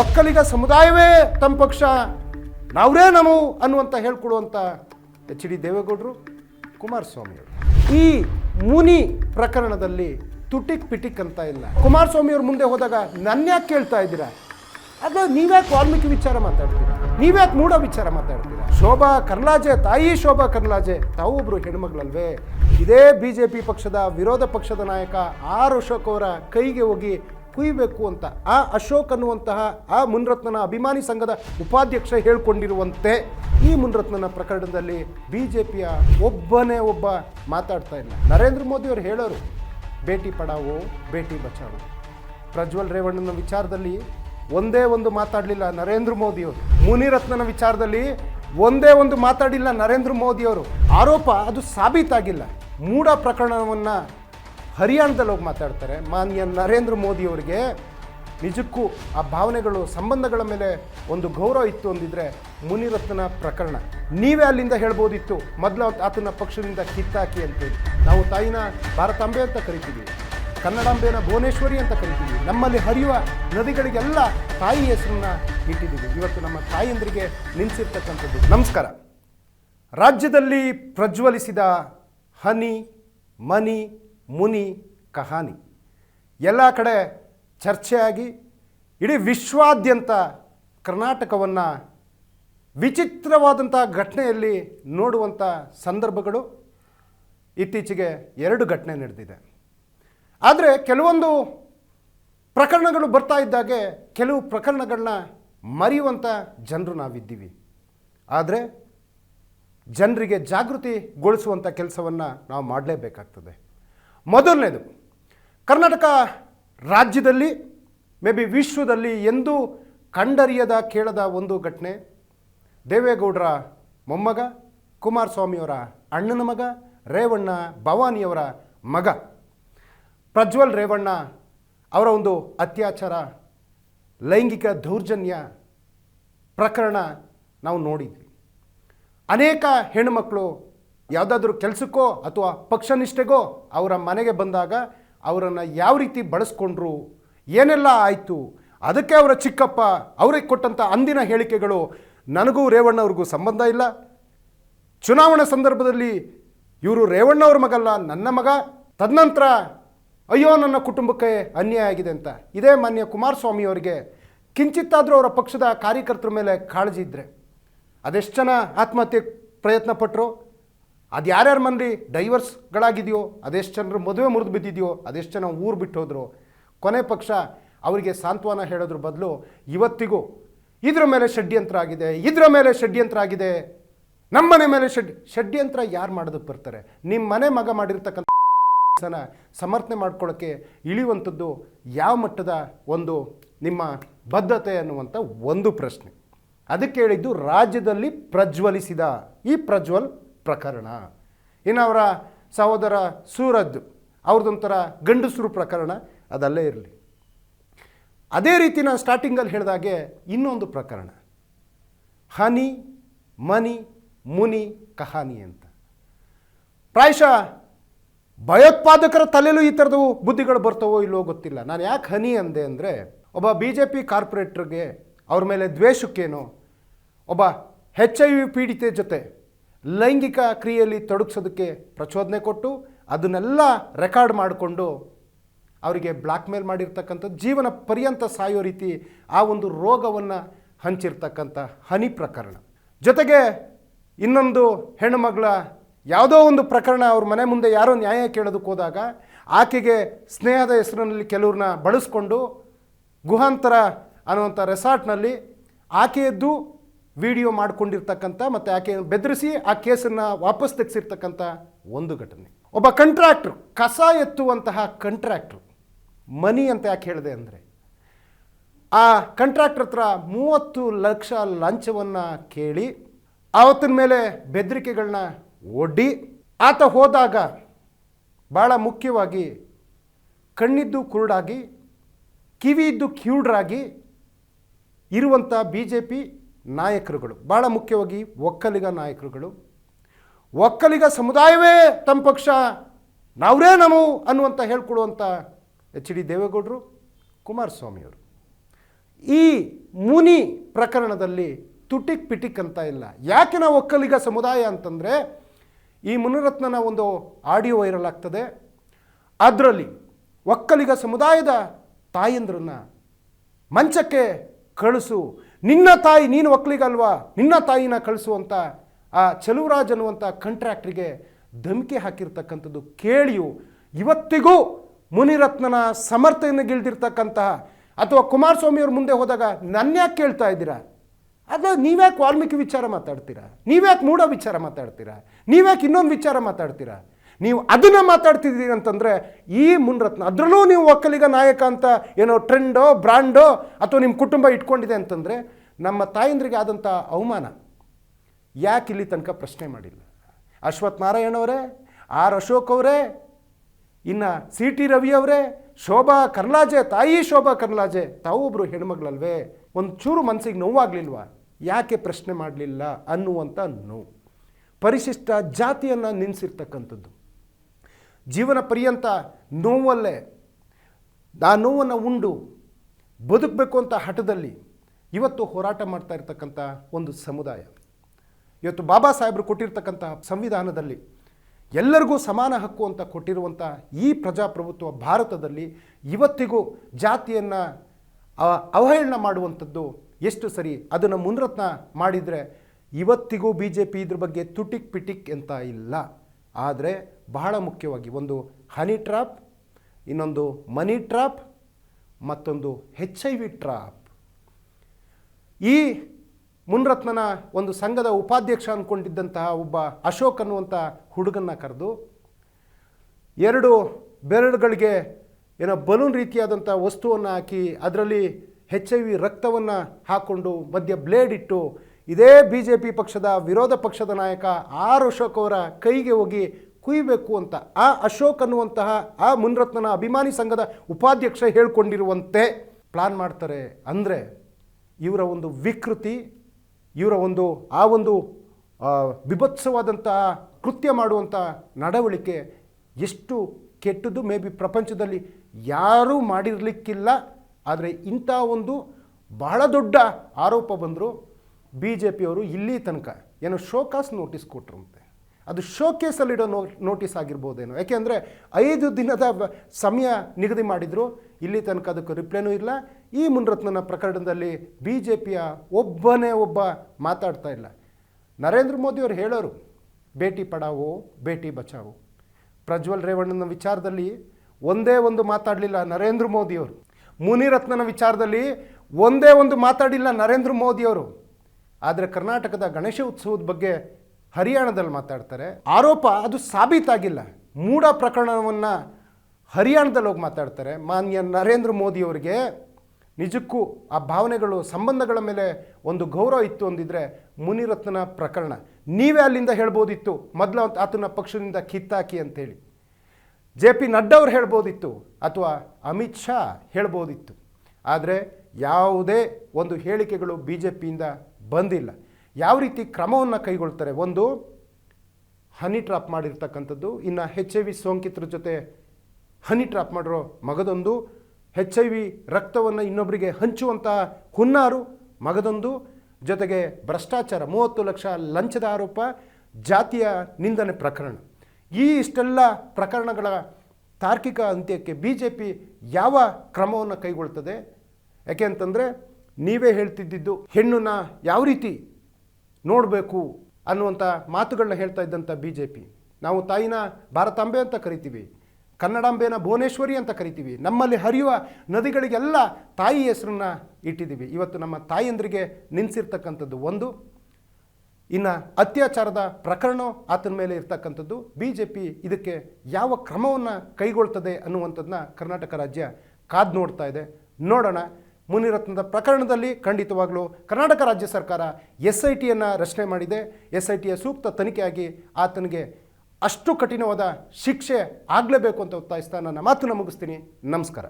ಒಕ್ಕಲಿಗ ಸಮುದಾಯವೇ ತಮ್ಮ ಪಕ್ಷ. ನಾವ್ರೇ ನಾವು ಅನ್ನುವಂಥ ಹೇಳ್ಕೊಡುವಂಥ ಎಚ್ ಡಿ ದೇವೇಗೌಡರು, ಕುಮಾರಸ್ವಾಮಿಯವರು. ಈ ಮುನಿ ಪ್ರಕರಣದಲ್ಲಿ ತುಟಿಕ್ ಪಿಟಿಕ್ ಅಂತ ಇಲ್ಲ. ಕುಮಾರಸ್ವಾಮಿಯವ್ರ ಮುಂದೆ ಹೋದಾಗ ನನ್ನ ಯಾಕೆ ಕೇಳ್ತಾ ಇದ್ದೀರಾ? ಅದು ನೀವ್ಯಾಕೆ ವಾಲ್ಮೀಕಿ ವಿಚಾರ ಮಾತಾಡ್ತೀರಾ? ನೀವ್ಯಾಕೆ ಮೂಢ ವಿಚಾರ ಮಾತಾಡ್ತೀರಾ? ಶೋಭಾ ಕರ್ಲಾಜೆ, ತಾಯಿ ಶೋಭಾ ಕರ್ಲಾಜೆ, ತಾವು ಒಬ್ರು ಹೆಣ್ಮಗಳಲ್ವೇ? ಇದೇ ಬಿ ಜೆ ಪಿ ಪಕ್ಷದ ವಿರೋಧ ಪಕ್ಷದ ನಾಯಕ ಆರ್ ಅಶೋಕ್ ಅವರ ಕೈಗೆ ಹೋಗಿ ಕುಯ್ಬೇಕು ಅಂತ ಆ ಅಶೋಕ್ ಅನ್ನುವಂತಹ ಆ ಮುನ್ರತ್ನನ ಅಭಿಮಾನಿ ಸಂಘದ ಉಪಾಧ್ಯಕ್ಷ ಹೇಳ್ಕೊಂಡಿರುವಂತೆ ಈ ಮುನ್ರತ್ನನ ಪ್ರಕರಣದಲ್ಲಿ ಬಿ ಜೆ ಪಿಯ ಒಬ್ಬನೇ ಒಬ್ಬ ಮಾತಾಡ್ತಾ ಇಲ್ಲ. ನರೇಂದ್ರ ಮೋದಿ ಅವರು ಹೇಳೋರು, ಭೇಟಿ ಪಡಾವೋ, ಭೇಟಿ ಬಚಾವೋ? ಪ್ರಜ್ವಲ್ ರೇವಣ್ಣನ ವಿಚಾರದಲ್ಲಿ ಒಂದೇ ಒಂದು ಮಾತಾಡಲಿಲ್ಲ ನರೇಂದ್ರ ಮೋದಿಯವರು ಮುನಿರತ್ನನ ವಿಚಾರದಲ್ಲಿ ಒಂದೇ ಒಂದು ಮಾತಾಡಿಲ್ಲ ನರೇಂದ್ರ ಮೋದಿಯವರು ಆರೋಪ ಅದು ಸಾಬೀತಾಗಿಲ್ಲ. ಮೂಢ ಪ್ರಕರಣವನ್ನು ಹರಿಯಾಣದಲ್ಲಿ ಹೋಗಿ ಮಾತಾಡ್ತಾರೆ. ಮಾನ್ಯ ನರೇಂದ್ರ ಮೋದಿಯವರಿಗೆ ನಿಜಕ್ಕೂ ಆ ಭಾವನೆಗಳು, ಸಂಬಂಧಗಳ ಮೇಲೆ ಒಂದು ಗೌರವ ಇತ್ತು ಅಂದಿದ್ರೆ ಮುನಿರತ್ನ ಪ್ರಕರಣ. ನೀವೇ ಅಲ್ಲಿಂದ ಹೇಳ್ಬೋದಿತ್ತು, ಮೊದಲು ಆತನ ಪಕ್ಷದಿಂದ ಕಿತ್ತಾಕಿ ಅಂತೇಳಿ ನಾವು ತಾಯಿನ ಭಾರತಾಂಬೆ ಅಂತ ಕರಿತೀವಿ, ಕನ್ನಡಾಂಬೆನ ಭುವನೇಶ್ವರಿ ಅಂತ ಕರಿತೀವಿ. ನಮ್ಮಲ್ಲಿ ಹರಿಯುವ ನದಿಗಳಿಗೆಲ್ಲ ತಾಯಿ ಹೆಸರನ್ನ ಇಟ್ಟಿದ್ದೀವಿ. ಇವತ್ತು ನಮ್ಮ ತಾಯಿಯಂದ್ರಿಗೆ ನಿಲ್ಲಿಸಿರ್ತಕ್ಕಂಥದ್ದು ನಮಸ್ಕಾರ. ರಾಜ್ಯದಲ್ಲಿ ಪ್ರಜ್ವಲಿಸಿದ ಹನಿ, ಮನಿ ಮುನಿ ಕಹಾನಿ. ಎಲ್ಲ ಕಡೆ ಚರ್ಚೆಯಾಗಿ ಇಡೀ ವಿಶ್ವಾದ್ಯಂತ ಕರ್ನಾಟಕವನ್ನು ವಿಚಿತ್ರವಾದಂಥ ಘಟನೆಯಲ್ಲಿ ನೋಡುವಂಥ ಸಂದರ್ಭಗಳು ಇತ್ತೀಚೆಗೆ ಎರಡು ಘಟನೆ ನಡೆದಿದೆ. ಆದರೆ ಕೆಲವೊಂದು ಪ್ರಕರಣಗಳು ಬರ್ತಾ ಇದ್ದಾಗೆ ಕೆಲವು ಪ್ರಕರಣಗಳನ್ನ ಮರೆಯುವಂಥ ಜನರು ನಾವಿದ್ದೀವಿ. ಆದರೆ ಜನರಿಗೆ ಜಾಗೃತಿಗೊಳಿಸುವಂಥ ಕೆಲಸವನ್ನು ನಾವು ಮಾಡಲೇಬೇಕಾಗ್ತದೆ. ಮೊದಲನೇದು, ಕರ್ನಾಟಕ ರಾಜ್ಯದಲ್ಲಿ, ಮೇ ಬಿ ವಿಶ್ವದಲ್ಲಿ ಎಂದೂ ಕಂಡರಿಯದ ಕೇಳದ ಒಂದು ಘಟನೆ, ದೇವೇಗೌಡರ ಮೊಮ್ಮಗ, ಕುಮಾರಸ್ವಾಮಿಯವರ ಅಣ್ಣನ ಮಗ, ರೇವಣ್ಣ ಭವಾನಿಯವರ ಮಗ. ಪ್ರಜ್ವಲ್ ರೇವಣ್ಣ ಅವರ ಒಂದು ಅತ್ಯಾಚಾರ, ಲೈಂಗಿಕ ದೌರ್ಜನ್ಯ ಪ್ರಕರಣ ನಾವು ನೋಡಿದ್ವಿ. ಅನೇಕ ಹೆಣ್ಣುಮಕ್ಕಳು ಯಾವುದಾದ್ರೂ ಕೆಲಸಕ್ಕೋ ಅಥವಾ ಪಕ್ಷನಿಷ್ಠೆಗೋ ಅವರ ಮನೆಗೆ ಬಂದಾಗ ಅವರನ್ನು ಯಾವ ರೀತಿ ಬಳಸ್ಕೊಂಡ್ರು, ಏನೆಲ್ಲ ಆಯಿತು, ಅದಕ್ಕೆ ಅವರ ಚಿಕ್ಕಪ್ಪ ಅವ್ರಿಗೆ ಕೊಟ್ಟಂಥ ಅಂದಿನ ಹೇಳಿಕೆಗಳು ನನಗೂ ರೇವಣ್ಣವ್ರಿಗೂ ಸಂಬಂಧ ಇಲ್ಲ. ಚುನಾವಣೆ ಸಂದರ್ಭದಲ್ಲಿ ಇವರು ರೇವಣ್ಣವ್ರ ಮಗಲ್ಲ, ನನ್ನ ಮಗ. ತದನಂತರ ಅಯ್ಯೋ ನನ್ನ ಕುಟುಂಬಕ್ಕೆ ಅನ್ಯಾಯ ಆಗಿದೆ ಅಂತ. ಇದೇ ಮಾನ್ಯ ಕುಮಾರಸ್ವಾಮಿ ಅವರಿಗೆ ಕಿಂಚಿತ್ತಾದರೂ ಅವರ ಪಕ್ಷದ ಕಾರ್ಯಕರ್ತರ ಮೇಲೆ ಕಾಳಜಿ ಇದ್ದರೆ ಅದೆಷ್ಟು ಜನ ಆತ್ಮಹತ್ಯೆ ಪ್ರಯತ್ನ ಪಟ್ಟರು ಅದು ಯಾರ್ಯಾರು ಮಂದಿ ಡೈವರ್ಸ್ಗಳಾಗಿದೆಯೋ, ಅದೆಷ್ಟು ಜನರು ಮದುವೆ ಮುರಿದು ಬಿದ್ದಿದೆಯೋ, ಅದೆಷ್ಟು ಜನ ಊರು ಬಿಟ್ಟು ಹೋದ್ರು. ಕೊನೆ ಪಕ್ಷ ಅವರಿಗೆ ಸಾಂತ್ವನ ಹೇಳೋದ್ರ ಬದಲು ಇವತ್ತಿಗೂ ಇದ್ರ ಮೇಲೆ ಷಡ್ಯಂತ್ರ ಆಗಿದೆ ಇದ್ರ ಮೇಲೆ ಷಡ್ಯಂತ್ರ ಆಗಿದೆ ನಮ್ಮ ಮನೆ ಮೇಲೆ ಷಡ್, ಷಡ್ಯಂತ್ರ ಯಾರು ಮಾಡೋದಕ್ಕೆ ಬರ್ತಾರೆ? ನಿಮ್ಮ ಮನೆ ಮಗ ಮಾಡಿರ್ತಕ್ಕಂಥ ಕೆಲಸನ ಸಮರ್ಥನೆ ಮಾಡ್ಕೊಳ್ಳೋಕ್ಕೆ ಇಳಿಯುವಂಥದ್ದು ಯಾವ ಮಟ್ಟದ ಒಂದು ನಿಮ್ಮ ಬದ್ಧತೆ ಅನ್ನುವಂಥ ಒಂದು ಪ್ರಶ್ನೆ. ಅದಕ್ಕೆ ಹೇಳಿದ್ದು ರಾಜ್ಯದಲ್ಲಿ ಪ್ರಜ್ವಲಿಸಿದ, ಈ ಪ್ರಜ್ವಲ್ ಪ್ರಕರಣ. ಇನ್ನು ಅವರ ಸಹೋದರ ಸೂರಜ್, ಅವ್ರದ್ದೊಂಥರ ಗಂಡಸರು ಪ್ರಕರಣ ಅದಲ್ಲೇ ಇರಲಿ. ಅದೇ ರೀತಿ ನಾನು ಸ್ಟಾರ್ಟಿಂಗಲ್ಲಿ ಹೇಳಿದಾಗೆ ಇನ್ನೊಂದು ಪ್ರಕರಣ. ಹನಿ, ಮನಿ, ಮುನಿ, ಕಹಾನಿ ಅಂತ. ಪ್ರಾಯಶಃ ಭಯೋತ್ಪಾದಕರ ತಲೆಯಲ್ಲೂ ಈ ಥರದ್ದು ಬುದ್ಧಿಗಳು ಬರ್ತವೋ ಇಲ್ಲೋ ಗೊತ್ತಿಲ್ಲ. ನಾನು ಯಾಕೆ ಹನಿ ಅಂದೆ ಅಂದರೆ, ಒಬ್ಬ ಬಿ ಜೆ ಪಿ ಕಾರ್ಪೊರೇಟ್ರಿಗೆ ಅವ್ರ ಮೇಲೆ ದ್ವೇಷಕ್ಕೇನೋ, ಒಬ್ಬ ಹೆಚ್ ಐ ವಿ ಪೀಡಿತೆ ಜೊತೆ ಲೈಂಗಿಕ ಕ್ರಿಯೆಯಲ್ಲಿ ತೊಡಗಿಸೋದಕ್ಕೆ ಪ್ರಚೋದನೆ ಕೊಟ್ಟು ಅದನ್ನೆಲ್ಲ ರೆಕಾರ್ಡ್ ಮಾಡಿಕೊಂಡು ಅವರಿಗೆ ಬ್ಲ್ಯಾಕ್ ಮೇಲ್ ಮಾಡಿರ್ತಕ್ಕಂಥದ್ದು, ಜೀವನ ಪರ್ಯಂತ ಸಾಯೋ ರೀತಿ ಆ ಒಂದು ರೋಗವನ್ನು ಹಂಚಿರ್ತಕ್ಕಂಥ ಹನಿ ಪ್ರಕರಣ. ಜೊತೆಗೆ ಇನ್ನೊಂದು ಹೆಣ್ಣುಮಗಳ ಯಾವುದೋ ಒಂದು ಪ್ರಕರಣ ಅವ್ರ ಮನೆ ಮುಂದೆ ಯಾರೋ ನ್ಯಾಯ ಕೇಳೋದಕ್ಕೆ ಹೋದಾಗ ಆಕೆಗೆ ಸ್ನೇಹದ ಹೆಸರಿನಲ್ಲಿ ಕೆಲವ್ರನ್ನ ಬಳಸ್ಕೊಂಡು ಗುಹಾಂತರ ಅನ್ನುವಂಥ ರೆಸಾರ್ಟ್ನಲ್ಲಿ ಆಕೆಯದ್ದು ವಿಡಿಯೋ ಮಾಡಿಕೊಂಡಿರ್ತಕ್ಕಂಥ ಮತ್ತು ಆಕೆ ಬೆದರಿಸಿ ಆ ಕೇಸನ್ನು ವಾಪಸ್ ತೆಗೆಸಿರ್ತಕ್ಕಂಥ ಒಂದು ಘಟನೆ. ಒಬ್ಬ ಕಂಟ್ರಾಕ್ಟ್ರು ಕಸ ಎತ್ತುವಂತಹ ಕಂಟ್ರಾಕ್ಟ್ರು ಮನಿ ಅಂತ ಯಾಕೆ ಹೇಳಿದೆ ಅಂದರೆ, ಆ ಕಂಟ್ರಾಕ್ಟ್ರ್ ಹತ್ರ ಮೂವತ್ತು ಲಕ್ಷ ಲಂಚವನ್ನು ಕೇಳಿ, ಆವತ್ತಿನ ಮೇಲೆ ಬೆದರಿಕೆಗಳನ್ನ ಒಡ್ಡಿ, ಆತ ಹೋದಾಗ ಭಾಳ ಮುಖ್ಯವಾಗಿ ಕಣ್ಣಿದ್ದು ಕುರುಡಾಗಿ, ಕಿವಿಯಿದ್ದು ಕ್ಯೂಡ್ರಾಗಿ ಇರುವಂಥ ಬಿ ಜೆ ಪಿ ನಾಯಕರುಗಳು ಭಾಳ ಮುಖ್ಯವಾಗಿ ಒಕ್ಕಲಿಗ ನಾಯಕರುಗಳು. ಒಕ್ಕಲಿಗ ಸಮುದಾಯವೇ ತಮ್ಮ ಪಕ್ಷ, ನಾವರೇ ನಾವು ಅನ್ನುವಂಥ ಹೇಳ್ಕೊಡುವಂಥ ಎಚ್ ಡಿ ದೇವೇಗೌಡರು, ಕುಮಾರಸ್ವಾಮಿಯವರು. ಈ ಮುನಿ ಪ್ರಕರಣದಲ್ಲಿ ತುಟಿಕ್ ಪಿಟಿಕ್ ಅಂತ ಇಲ್ಲ. ಯಾಕೆ ನಾವು ಒಕ್ಕಲಿಗ ಸಮುದಾಯ ಅಂತಂದರೆ, ಈ ಮುನಿರತ್ನನ ಒಂದು ಆಡಿಯೋ ವೈರಲ್ ಆಗ್ತದೆ. ಅದರಲ್ಲಿ ಒಕ್ಕಲಿಗ ಸಮುದಾಯದ ತಾಯಂದ್ರನ್ನ ಮಂಚಕ್ಕೆ ಕಳಿಸು ನಿನ್ನ ತಾಯಿ, ನೀನು ಒಕ್ಕಲಿಗಲ್ವಾ? ನಿನ್ನ ತಾಯಿನ ಕಳಿಸುವಂಥ ಆ ಚಲುವರಾಜ್ ಅನ್ನುವಂಥ ಕಂಟ್ರಾಕ್ಟ್ರಿಗೆ ಧಮಕಿ ಹಾಕಿರ್ತಕ್ಕಂಥದ್ದು ಕೇಳಿಯು ಇವತ್ತಿಗೂ ಮುನಿರತ್ನನ ಸಮರ್ಥನೆಗಿಳಿದಿರ್ತಕ್ಕಂತಹ ಅಥವಾ ಕುಮಾರಸ್ವಾಮಿಯವ್ರ ಮುಂದೆ ಹೋದಾಗ ನನ್ಯಾಕೆ ಕೇಳ್ತಾ ಇದ್ದೀರಾ? ಅದು ನೀವ್ಯಾಕೆ ವಾಲ್ಮೀಕಿ ವಿಚಾರ ಮಾತಾಡ್ತೀರಾ? ನೀವ್ಯಾಕೆ ಮೂಢ ವಿಚಾರ ಮಾತಾಡ್ತೀರಾ? ನೀವ್ಯಾಕೆ ಇನ್ನೊಂದು ವಿಚಾರ ಮಾತಾಡ್ತೀರಾ? ನೀವು ಅದನ್ನು ಮಾತಾಡ್ತಿದ್ದೀರಿ ಅಂತಂದರೆ ಈ ಮುನ್ರತ್ನ, ಅದರಲ್ಲೂ ನೀವು ಒಕ್ಕಲಿಗ ನಾಯಕ ಅಂತ ಏನೋ ಟ್ರೆಂಡೋ ಬ್ರ್ಯಾಂಡೋ ಅಥವಾ ನಿಮ್ಮ ಕುಟುಂಬ ಇಟ್ಕೊಂಡಿದೆ ಅಂತಂದರೆ ನಮ್ಮ ತಾಯಂದ್ರಿಗೆ ಆದಂಥ ಅವಮಾನ. ಯಾಕೆ ಇಲ್ಲಿ ತನಕ ಪ್ರಶ್ನೆ ಮಾಡಿಲ್ಲ? ಅಶ್ವಥ್ ನಾರಾಯಣ ಅವರೇ, ಆರ್ ಅಶೋಕ್ ಅವರೇ, ಇನ್ನು ಸಿ ಟಿ ರವಿ ಅವರೇ, ಶೋಭಾ ಕರ್ಲಾಜೆ, ತಾಯಿ ಶೋಭಾ ಕರ್ಲಾಜೆ ತಾವೊಬ್ಬರು ಹೆಣ್ಮಗಳಲ್ವೇ? ಒಂದು ಚೂರು ಮನಸ್ಸಿಗೆ ನೋವಾಗಲಿಲ್ವಾ? ಯಾಕೆ ಪ್ರಶ್ನೆ ಮಾಡಲಿಲ್ಲ ಅನ್ನುವಂಥ ನೋವು. ಪರಿಶಿಷ್ಟ ಜಾತಿಯನ್ನು ನಿಲ್ಲಿಸಿರ್ತಕ್ಕಂಥದ್ದು ಜೀವನ ಪರ್ಯಂತ ನೋವಲ್ಲೇ. ಆ ನೋವನ್ನು ಉಂಡು ಬದುಕಬೇಕು ಅಂತ ಹಠದಲ್ಲಿ ಇವತ್ತು ಹೋರಾಟ ಮಾಡ್ತಾ ಇರ್ತಕ್ಕಂಥ ಒಂದು ಸಮುದಾಯ. ಇವತ್ತು ಬಾಬಾ ಸಾಹೇಬರು ಕೊಟ್ಟಿರ್ತಕ್ಕಂಥ ಸಂವಿಧಾನದಲ್ಲಿ ಎಲ್ಲರಿಗೂ ಸಮಾನ ಹಕ್ಕು ಅಂತ ಕೊಟ್ಟಿರುವಂಥ ಈ ಪ್ರಜಾಪ್ರಭುತ್ವ ಭಾರತದಲ್ಲಿ ಇವತ್ತಿಗೂ ಜಾತಿಯನ್ನು ಅವಹೇಳನ ಮಾಡುವಂಥದ್ದು ಎಷ್ಟು ಸರಿ? ಅದನ್ನು ಮುನ್ರತ್ನ ಮಾಡಿದರೆ ಇವತ್ತಿಗೂ ಬಿ ಜೆ ಪಿ ಇದ್ರ ಬಗ್ಗೆ ತುಟಿಕ್ ಪಿಟಿಕ್ ಅಂತ ಇಲ್ಲ. ಆದರೆ ಬಹಳ ಮುಖ್ಯವಾಗಿ ಒಂದು ಹನಿ ಟ್ರಾಪ್ ಇನ್ನೊಂದು ಮನಿ ಟ್ರಾಪ್ ಮತ್ತೊಂದು ಹೆಚ್ ಐ ವಿ ಟ್ರಾಪ್ ಈ ಮುನ್ರತ್ನನ ಒಂದು ಸಂಘದ ಉಪಾಧ್ಯಕ್ಷ ಅಂದ್ಕೊಂಡಿದ್ದಂತಹ ಒಬ್ಬ ಅಶೋಕ್ ಅನ್ನುವಂಥ ಹುಡುಗನ್ನ ಕರೆದು, ಎರಡು ಬೆರಳುಗಳಿಗೆ ಏನೋ ಬಲೂನ್ ರೀತಿಯಾದಂಥ ವಸ್ತುವನ್ನು ಹಾಕಿ ಅದರಲ್ಲಿ ಹೆಚ್ ಐ ವಿ ರಕ್ತವನ್ನು ಹಾಕ್ಕೊಂಡು ಮಧ್ಯ ಬ್ಲೇಡ್ ಇಟ್ಟು, ಇದೇ ಬಿ ಜೆ ಪಿ ಪಕ್ಷದ ವಿರೋಧ ಪಕ್ಷದ ನಾಯಕ ಆರ್ ಅಶೋಕ್ ಅವರ ಕೈಗೆ ಹೋಗಿ ಕುಯ್ಬೇಕು ಅಂತ ಆ ಅಶೋಕ್ ಅನ್ನುವಂತಹ ಆ ಮುನ್ರತ್ನನ ಅಭಿಮಾನಿ ಸಂಘದ ಉಪಾಧ್ಯಕ್ಷ ಹೇಳ್ಕೊಂಡಿರುವಂತೆ ಪ್ಲಾನ್ ಮಾಡ್ತಾರೆ ಅಂದರೆ ಇವರ ಒಂದು ವಿಕೃತಿ, ಇವರ ಒಂದು, ಆ ಒಂದು ವಿಭತ್ಸವಾದಂತಹ ಕೃತ್ಯ ಮಾಡುವಂಥ ನಡವಳಿಕೆ ಎಷ್ಟು ಕೆಟ್ಟದ್ದು. ಮೇ ಬಿ ಪ್ರಪಂಚದಲ್ಲಿ ಯಾರೂ ಮಾಡಿರಲಿಕ್ಕಿಲ್ಲ. ಆದರೆ ಇಂಥ ಒಂದು ಬಹಳ ದೊಡ್ಡ ಆರೋಪ ಬಂದರು. ಬಿ ಜೆ ಪಿಯವರು ಇಲ್ಲಿ ತನಕ ಏನೋ ಶೋಕಾಸ್ ನೋಟಿಸ್ ಕೊಟ್ರಂತೆ ಅದು ಶೋಕೇಸಲ್ಲಿಡೋ ನೋ ನೋಟಿಸ್ ಆಗಿರ್ಬೋದೇನೋ. ಯಾಕೆಂದರೆ ಐದು ದಿನದ ಸಮಯ ನಿಗದಿ ಮಾಡಿದರು, ಇಲ್ಲಿ ತನಕ ಅದಕ್ಕೆ ರಿಪ್ಲೈನೂ ಇಲ್ಲ. ಈ ಮುನ್ರತ್ನನ ಪ್ರಕರಣದಲ್ಲಿ ಬಿ ಜೆ ಪಿಯ ಒಬ್ಬನೇ ಒಬ್ಬ ಮಾತಾಡ್ತಾ ಇಲ್ಲ. ನರೇಂದ್ರ ಮೋದಿಯವರು ಹೇಳೋರು ಭೇಟಿ ಪಡಾವೋ ಭೇಟಿ ಬಚಾವೋ. ಪ್ರಜ್ವಲ್ ರೇವಣ್ಣನ ವಿಚಾರದಲ್ಲಿ ಒಂದೇ ಒಂದು ಮಾತಾಡಲಿಲ್ಲ ನರೇಂದ್ರ ಮೋದಿಯವರು ಮುನಿರತ್ನನ ವಿಚಾರದಲ್ಲಿ ಒಂದೇ ಒಂದು ಮಾತಾಡಿಲ್ಲ ನರೇಂದ್ರ ಮೋದಿಯವರು ಆದರೆ ಕರ್ನಾಟಕದ ಗಣೇಶ ಉತ್ಸವದ ಬಗ್ಗೆ ಹರಿಯಾಣದಲ್ಲಿ ಮಾತಾಡ್ತಾರೆ. ಆರೋಪ ಅದು ಸಾಬೀತಾಗಿಲ್ಲ. ಮೂಡ ಪ್ರಕರಣವನ್ನು ಹರಿಯಾಣದಲ್ಲಿ ಹೋಗಿ ಮಾತಾಡ್ತಾರೆ. ಮಾನ್ಯ ನರೇಂದ್ರ ಮೋದಿಯವರಿಗೆ ನಿಜಕ್ಕೂ ಆ ಭಾವನೆಗಳು, ಸಂಬಂಧಗಳ ಮೇಲೆ ಒಂದು ಗೌರವ ಇತ್ತು ಅಂದಿದ್ರೆ ಮುನಿರತ್ನ ಪ್ರಕರಣ. ನೀವೇ ಅಲ್ಲಿಂದ ಹೇಳ್ಬೋದಿತ್ತು, ಮೊದಲು ಆತನ ಪಕ್ಷದಿಂದ ಕಿತ್ತಾಕಿ ಅಂತೇಳಿ. ಜೆ ಪಿ ನಡ್ಡವ್ರು ಹೇಳ್ಬೋದಿತ್ತು ಅಥವಾ ಅಮಿತ್ ಶಾ ಹೇಳ್ಬೋದಿತ್ತು. ಆದರೆ ಯಾವುದೇ ಒಂದು ಹೇಳಿಕೆಗಳು ಬಿ ಜೆ ಪಿಯಿಂದ ಬಂದಿಲ್ಲ. ಯಾವ ರೀತಿ ಕ್ರಮವನ್ನು ಕೈಗೊಳ್ತಾರೆ? ಒಂದು ಹನಿ ಟ್ರಾಪ್ ಮಾಡಿರ್ತಕ್ಕಂಥದ್ದು. ಇನ್ನು ಹೆಚ್ ಐ ವಿ ಸೋಂಕಿತರ ಜೊತೆ ಹನಿ ಟ್ರಾಪ್ ಮಾಡಿರೋ ಮಗದೊಂದು. ಹೆಚ್ ಐ ವಿ ರಕ್ತವನ್ನು ಇನ್ನೊಬ್ಬರಿಗೆ ಹಂಚುವಂತಹ ಹುನ್ನಾರು ಮಗದೊಂದು. ಜೊತೆಗೆ ಭ್ರಷ್ಟಾಚಾರ, ಮೂವತ್ತು ಲಕ್ಷ ಲಂಚದ ಆರೋಪ, ಜಾತಿಯ ನಿಂದನೆ ಪ್ರಕರಣ. ಈ ಇಷ್ಟೆಲ್ಲ ಪ್ರಕರಣಗಳ ತಾರ್ಕಿಕ ಅಂತ್ಯಕ್ಕೆ ಬಿ ಜೆ ಪಿ ಯಾವ ಕ್ರಮವನ್ನು ಕೈಗೊಳ್ತದೆ? ಯಾಕೆ ಅಂತಂದರೆ, ನೀವೇ ಹೇಳ್ತಿದ್ದಿದ್ದು ಹೆಣ್ಣನ್ನ ಯಾವ ರೀತಿ ನೋಡಬೇಕು ಅನ್ನುವಂಥ ಮಾತುಗಳನ್ನ ಹೇಳ್ತಾ ಇದ್ದಂಥ ಬಿ ಜೆ ಪಿ ನಾವು ತಾಯಿನ ಭಾರತಾಂಬೆ ಅಂತ ಕರಿತೀವಿ, ಕನ್ನಡಾಂಬೆನ ಭುವನೇಶ್ವರಿ ಅಂತ ಕರಿತೀವಿ, ನಮ್ಮಲ್ಲಿ ಹರಿಯುವ ನದಿಗಳಿಗೆಲ್ಲ ತಾಯಿ ಹೆಸರನ್ನ ಇಟ್ಟಿದ್ದೀವಿ. ಇವತ್ತು ನಮ್ಮ ತಾಯಿಯಂದ್ರಿಗೆ ನಿನ್ಸಿರ್ತಕ್ಕಂಥದ್ದು ಒಂದು. ಇನ್ನು ಅತ್ಯಾಚಾರದ ಪ್ರಕರಣ ಆತನ ಮೇಲೆ ಇರ್ತಕ್ಕಂಥದ್ದು. ಬಿ ಜೆ ಪಿ ಇದಕ್ಕೆ ಯಾವ ಕ್ರಮವನ್ನು ಕೈಗೊಳ್ತದೆ ಅನ್ನುವಂಥದ್ದನ್ನ ಕರ್ನಾಟಕ ರಾಜ್ಯ ಕಾದು ನೋಡ್ತಾ ಇದೆ. ನೋಡೋಣ ಮುನಿರತ್ನದ ಪ್ರಕರಣದಲ್ಲಿ ಖಂಡಿತವಾಗಲೂ ಕರ್ನಾಟಕ ರಾಜ್ಯ ಸರ್ಕಾರ ಎಸ್ ಐ ಟಿಯನ್ನು ರಚನೆ ಮಾಡಿದೆ. ಎಸ್ ಐ ಟಿಯ ಸೂಕ್ತ ತನಿಖೆಯಾಗಿ ಆತನಿಗೆ ಅಷ್ಟು ಕಠಿಣವಾದ ಶಿಕ್ಷೆ ಆಗಲೇಬೇಕು ಅಂತ ಒತ್ತಾಯಿಸ್ತಾ ನನ್ನ ಮಾತನ್ನು ಮುಗಿಸ್ತೀನಿ. ನಮಸ್ಕಾರ.